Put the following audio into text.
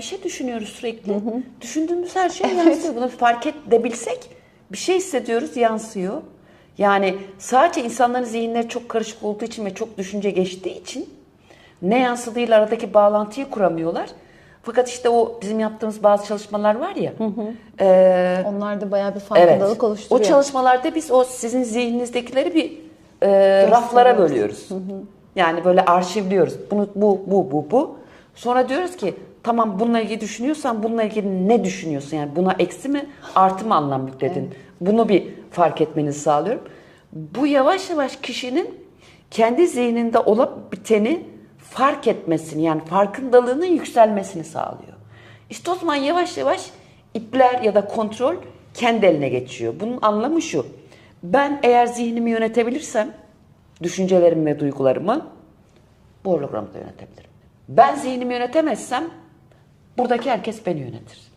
bir şey düşünüyoruz sürekli. Düşündüğümüz her şey yansıyor. Bunu fark edebilsek bir şey hissediyoruz yansıyor. Yani sadece insanların zihinleri çok karışık olduğu için ve çok düşünce geçtiği için ne yansıdığıyla aradaki bağlantıyı kuramıyorlar. Fakat işte o bizim yaptığımız bazı çalışmalar var ya. e, Onlar da bayağı bir Evet. farkındalık O oluşturuyor. çalışmalarda biz o sizin zihninizdekileri bir e, raflara bölüyoruz. Yani böyle arşivliyoruz. Bunu bu bu bu bu. Sonra diyoruz ki tamam bununla ilgili düşünüyorsan bununla ilgili ne düşünüyorsun? Yani buna eksi mi artı mı anlam yükledin? Bunu bir fark etmenizi sağlıyorum. Bu yavaş yavaş kişinin kendi zihninde olup biteni fark etmesini yani farkındalığının yükselmesini sağlıyor. İşte o zaman yavaş yavaş ipler ya da kontrol kendi eline geçiyor. Bunun anlamı şu. Ben eğer zihnimi yönetebilirsem düşüncelerimi ve duygularımı bu hologramda yönetebilirim. Ben zihnimi yönetemezsem buradaki herkes beni yönetir.